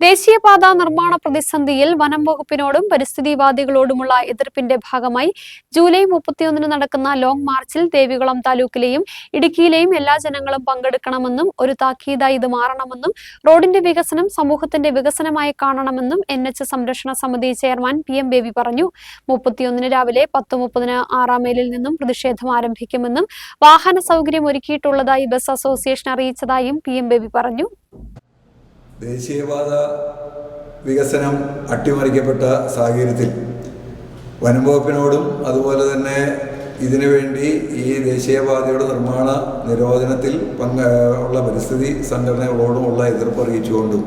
ദേശീയപാത നിർമ്മാണ പ്രതിസന്ധിയിൽ വനം വകുപ്പിനോടും പരിസ്ഥിതിവാദികളോടുമുള്ള എതിർപ്പിന്റെ ഭാഗമായി ജൂലൈ മുപ്പത്തിയൊന്നിന് നടക്കുന്ന ലോങ് മാർച്ചിൽ ദേവികുളം താലൂക്കിലെയും ഇടുക്കിയിലെയും എല്ലാ ജനങ്ങളും പങ്കെടുക്കണമെന്നും ഒരു താക്കീതായി ഇത് മാറണമെന്നും റോഡിന്റെ വികസനം സമൂഹത്തിന്റെ വികസനമായി കാണണമെന്നും എൻ എച്ച് സംരക്ഷണ സമിതി ചെയർമാൻ പി എം ബേബി പറഞ്ഞു. മുപ്പത്തിയൊന്നിന് രാവിലെ പത്ത് മുപ്പതിന് ആറാം മൈലിൽ നിന്നും പ്രതിഷേധം ആരംഭിക്കുമെന്നും വാഹന സൗകര്യം ഒരുക്കിയിട്ടുള്ളതായി ബസ് അസോസിയേഷൻ അറിയിച്ചതായും പി എം ബേബി പറഞ്ഞു. ദേശീയപാത വികസനം അട്ടിമറിക്കപ്പെട്ട സാഹചര്യത്തിൽ വനംവകുപ്പിനോടും അതുപോലെ തന്നെ ഇതിനു വേണ്ടി ഈ ദേശീയപാതയുടെ നിർമ്മാണ നിരോധനത്തിൽ പങ്ക് ഉള്ള പരിസ്ഥിതി സംഘടനകളോടുമുള്ള എതിർപ്പ് അറിയിച്ചുകൊണ്ടും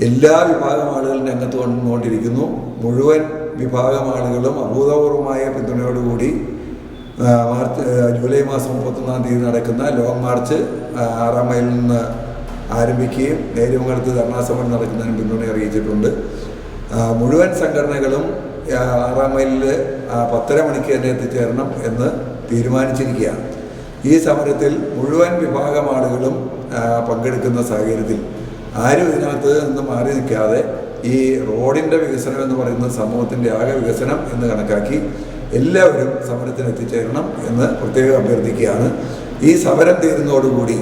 എല്ലാ വിഭാഗം ആളുകളും രംഗത്ത് വന്നുകൊണ്ടിരിക്കുന്നു. മുഴുവൻ വിഭാഗം ആളുകളും അഭൂതപൂർവമായ പിന്തുണയോടുകൂടി മാർച്ച് ജൂലൈ മാസം മുപ്പത്തൊന്നാം തീയതി നടക്കുന്ന ലോങ് മാർച്ച് ആറാം മൈലിൽ നിന്ന് ആരംഭിക്കുകയും നേരുമംഗലത്ത് ധർണാസമരം നടക്കുന്നതിന് പിന്തുണ അറിയിച്ചിട്ടുണ്ട്. മുഴുവൻ സംഘടനകളും ആറാം മൈലിൽ പത്തര മണിക്ക് തന്നെ എത്തിച്ചേരണം എന്ന് തീരുമാനിച്ചിരിക്കുകയാണ്. ഈ സമരത്തിൽ മുഴുവൻ വിഭാഗം ആളുകളും പങ്കെടുക്കുന്ന സാഹചര്യത്തിൽ ആരും ഇതിനകത്ത് നിന്ന് മാറി നിൽക്കാതെ ഈ റോഡിന്റെ വികസനം എന്ന് പറയുന്ന സമൂഹത്തിന്റെ ആകെ വികസനം എന്ന് കണക്കാക്കി എല്ലാവരും സമരത്തിന് എത്തിച്ചേരണം എന്ന് പ്രത്യേകം അഭ്യർത്ഥിക്കുകയാണ്. ഈ സമരം തീരുന്നതോടുകൂടി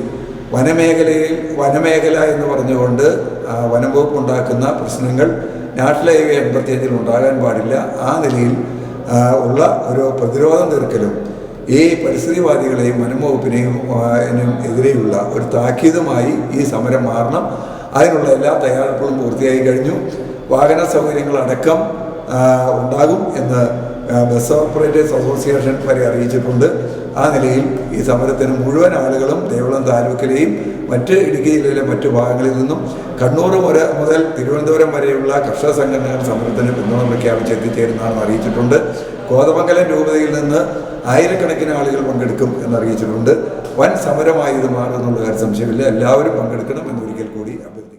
വനമേഖലയിൽ വനമേഖല എന്ന് പറഞ്ഞുകൊണ്ട് വനം വകുപ്പ് ഉണ്ടാക്കുന്ന പ്രശ്നങ്ങൾ നാഷണൽ ഹൈവേ എൺപത്തിയഞ്ചിൽ ഉണ്ടാകാൻ പാടില്ല. ആ നിലയിൽ ഉള്ള ഒരു പ്രതിരോധം തീർക്കലും ഈ പരിസ്ഥിതിവാദികളെയും വനം വകുപ്പിനെയും എതിരെയുള്ള ഒരു താക്കീതുമായി ഈ സമരം മാറണം. അതിനുള്ള എല്ലാ തയ്യാറെടുപ്പുകളും പൂർത്തിയായി കഴിഞ്ഞു. വാഹന സൗകര്യങ്ങളടക്കം ഉണ്ടാകും എന്ന് ബസ് ഓപ്പറേറ്റേഴ്സ് അസോസിയേഷൻ വരെ അറിയിച്ചിട്ടുണ്ട്. ആ നിലയിൽ ഈ സമരത്തിന് മുഴുവൻ ആളുകളും ദേവളം താലൂക്കിലെയും മറ്റ് ഇടുക്കി ജില്ലയിലെ മറ്റു ഭാഗങ്ങളിൽ നിന്നും കണ്ണൂർ മുര മുതൽ തിരുവനന്തപുരം വരെയുള്ള കർഷക സംഘടനകൾ സമരത്തിന് പിന്തുണ പ്രഖ്യാപിച്ച് എത്തിച്ചേരുന്നതാണെന്ന് അറിയിച്ചിട്ടുണ്ട്. കോതമംഗലം രൂപതയിൽ നിന്ന് ആയിരക്കണക്കിന് ആളുകൾ പങ്കെടുക്കും എന്നറിയിച്ചിട്ടുണ്ട്. വൻ സമരമായി ഇത് മാറുമെന്നുള്ള കാര്യം സംശയമില്ല. എല്ലാവരും പങ്കെടുക്കണം എന്നൊരിക്കൽ കൂടി അഭ്യർത്ഥിക്കുന്നു.